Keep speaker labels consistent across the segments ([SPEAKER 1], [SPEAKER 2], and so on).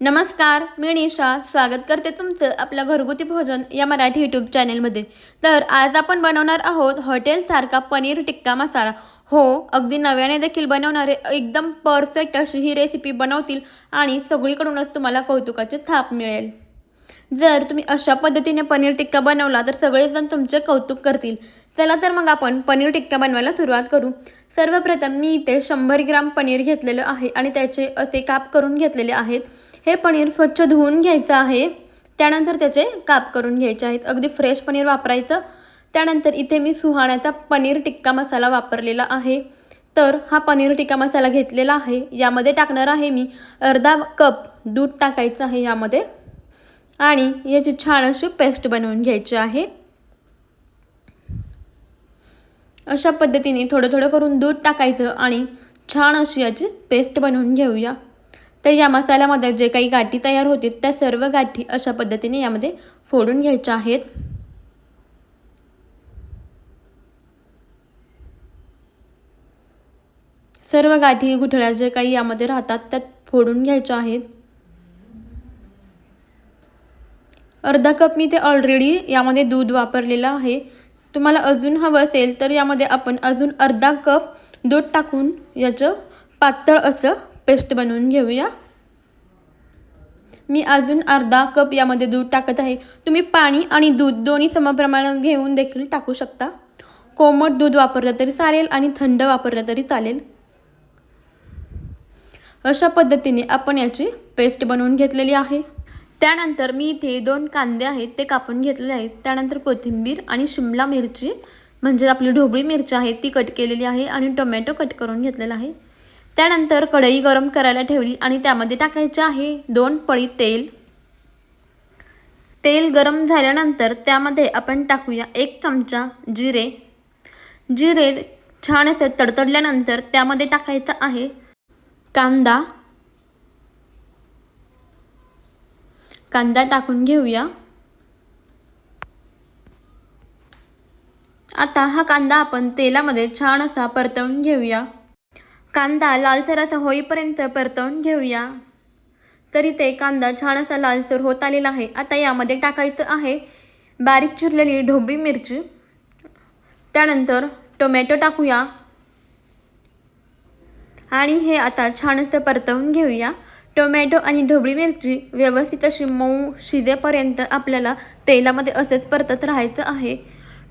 [SPEAKER 1] नमस्कार मी निशा स्वागत करते तुमचं आपल्या घरगुती भोजन या मराठी यूट्यूब चॅनेलमध्ये तर आज आपण बनवणार आहोत हॉटेलसारखा पनीर टिक्का मसाला. हो अगदी नव्याने देखील बनवणारे एकदम परफेक्ट अशी ही रेसिपी बनवतील आणि सगळीकडूनच तुम्हाला कौतुकाची थाप मिळेल. जर तुम्ही अशा पद्धतीने पनीर टिक्का बनवला तर सगळेजण तुमचे कौतुक करतील. चला तर मग आपण पनीर टिक्का बनवायला सुरुवात करू. सर्वप्रथम मी इथे शंभर ग्राम पनीर घेतलेलं आहे आणि त्याचे असे काप करून घेतलेले आहेत. हे पनीर स्वच्छ धुवून घ्यायचं आहे. त्यानंतर त्याचे काप करून घ्यायचे आहेत. अगदी फ्रेश पनीर वापरायचं. त्यानंतर इथे मी सुहाण्याचा पनीर टिक्का मसाला वापरलेला आहे. तर हा पनीर टिक्का मसाला घेतलेला आहे. यामध्ये टाकणार आहे मी अर्धा कप दूध टाकायचं आहे यामध्ये. आणि याची छान अशी पेस्ट बनवून घ्यायची आहे. अशा पद्धतीने थोडं थोडं करून दूध टाकायचं आणि छान अशी याची पेस्ट बनवून घेऊया. तर या मसाल्यामध्ये जे काही गाठी तयार होतील त्या सर्व गाठी अशा पद्धतीने यामध्ये फोडून घ्यायच्या आहेत. सर्व गाठी गुठळ्या जे काही यामध्ये राहतात त्यात फोडून घ्यायच्या आहेत. अर्धा कप मी ते ऑलरेडी यामध्ये दूध वापरलेलं आहे. तुम्हाला अजून हवं असेल तर यामध्ये आपण अजून अर्धा कप दूध टाकून याचं पातळ असं पेस्ट बनवून घेऊया. मी अजून अर्धा कप यामध्ये दूध टाकत आहे. तुम्ही पाणी आणि दूध दोन्ही समप्रमाणात घेऊन देखील टाकू शकता. कोमट दूध वापरलं तरी चालेल आणि थंड वापरलं तरी चालेल. अशा पद्धतीने आपण याची पेस्ट बनवून घेतलेली आहे. त्यानंतर मी इथे दोन कांदे आहेत ते कापून घेतलेले आहेत. त्यानंतर कोथिंबीर आणि शिमला मिरची म्हणजे आपली ढोबळी मिरची आहे ती कट केलेली आहे आणि टोमॅटो कट करून घेतलेला आहे. त्यानंतर कढई गरम करायला ठेवली आणि त्यामध्ये टाकायचे आहे दोन पळी तेल. तेल गरम झाल्यानंतर त्यामध्ये आपण टाकूया एक चमचा जिरे. जिरे छान असे तडतडल्यानंतर त्यामध्ये टाकायचं आहे कांदा. कांदा टाकून घेऊया. आता हा कांदा आपण तेलामध्ये छान असा परतवून घेऊया. कांदा लालसर असा होईपर्यंत परतवून घेऊया. तरी ते कांदा छान असा लालसर होत आलेला आहे. आता यामध्ये टाकायचं आहे बारीक चिरलेली ढोबी मिरची. त्यानंतर टोमॅटो टाकूया. आणि हे आता छान असं परतवून घेऊया. टोमॅटो आणि ढोबळी मिरची व्यवस्थित अशी मऊ शिजेपर्यंत आपल्याला तेलामध्ये असंच परतत राहायचं आहे.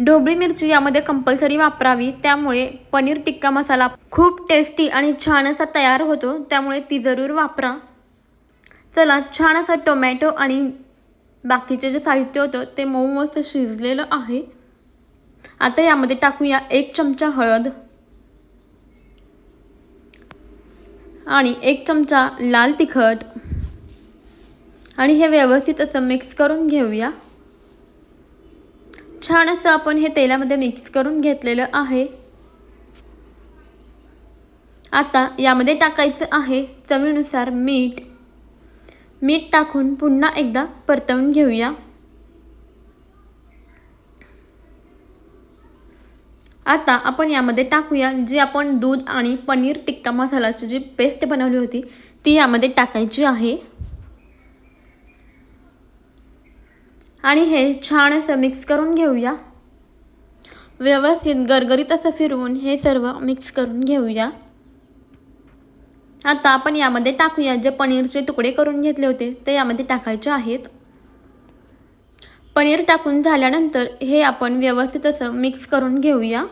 [SPEAKER 1] ढोबळी मिरची यामध्ये कंपल्सरी वापरावी. त्यामुळे पनीर टिक्का मसाला खूप टेस्टी आणि छान असा तयार होतो. त्यामुळे ती जरूर वापरा. चला छान असा टोमॅटो आणि बाकीचे जे साहित्य होतं ते मऊ असं शिजलेलं आहे. आता यामध्ये टाकूया एक चमचा हळद. आणि एक चमचा लाल तिखट. आणि हे व्यवस्थित असं मिक्स करून घेऊया. छान असं आपण हे तेलामध्ये मिक्स करून घेतलेलं आहे. आता यामध्ये टाकायचं आहे चवीनुसार मीठ. मीठ टाकून पुन्हा एकदा परतवून घेऊया. आता आपण यामध्ये टाकूया जी आपण दूध आणि पनीर टिक्का मसालाची जी पेस्ट बनवली होती ती यामध्ये टाकायची आहे. आणि हे छान असं मिक्स करून घेऊया. व्यवस्थित गरगरीत असं फिरवून हे सर्व मिक्स करून घेऊया. आता आपण यामध्ये टाकूया जे पनीरचे तुकडे करून घेतले होते ते यामध्ये टाकायचे आहेत. पनीर टाकून झाल्यानंतर हे आपण व्यवस्थित असं मिक्स करून घेऊया.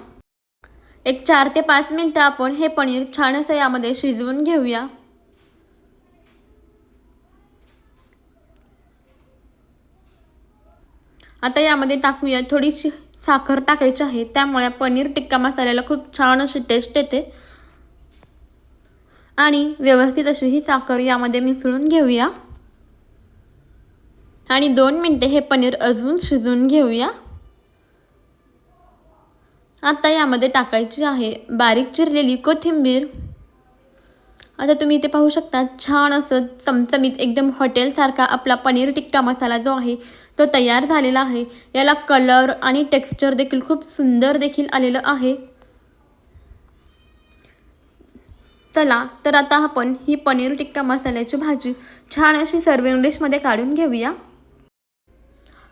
[SPEAKER 1] एक चार ते पाच मिनटं आपण हे पनीर छान असं यामध्ये शिजवून घेऊया. आता यामध्ये टाकूया थोडीशी साखर टाकायची आहे त्यामुळे पनीर टिक्का मसाल्याला खूप छान अशी टेस्ट येते. आणि व्यवस्थित अशी ही साखर यामध्ये मिसळून घेऊया. आणि दोन मिनटे हे पनीर अजून शिजवून घेऊया. आता यामध्ये टाकायची आहे बारीक चिरलेली कोथिंबीर. आता तुम्ही इथे पाहू शकता छान असं चमचमीत एकदम हॉटेलसारखा आपला पनीर टिक्का मसाला जो आहे तो तयार झालेला आहे. याला कलर आणि टेक्स्चर देखील खूप सुंदर देखील आलेलं आहे. चला तर आता आपण ही पनीर टिक्का मसाल्याची भाजी छान अशी सर्विंग डिशमध्ये काढून घेऊया.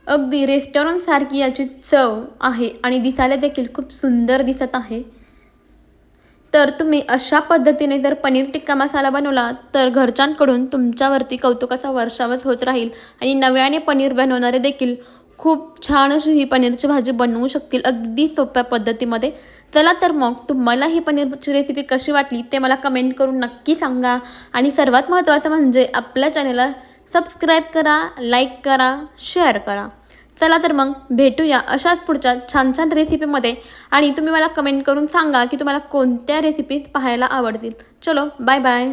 [SPEAKER 1] अगदी रेस्टॉरंटसारखी याची चव आहे आणि दिसायला देखील खूप सुंदर दिसत आहे. तर तुम्ही अशा पद्धतीने जर पनीर टिक्का मसाला बनवला तर घरच्यांकडून तुमच्यावरती कौतुकाचा वर्षावच होत राहील आणि नव्याने पनीर बनवणारे देखील खूप छान अशी ही पनीरची भाजी बनवू शकतील अगदी सोप्या पद्धतीमध्ये. चला तर मग तुम्हाला ही पनीरची रेसिपी कशी वाटली ते मला कमेंट करून नक्की सांगा. आणि सर्वात महत्त्वाचं म्हणजे आपल्या चॅनलला सबस्क्राईब करा लाईक करा शेअर करा. चला तर मग भेटूया अशाच पुढच्या छान छान रेसिपीमध्ये आणि तुम्ही मला कमेंट करून सांगा की तुम्हाला कोणत्या रेसिपीज पाहायला आवडतील. चलो बाय बाय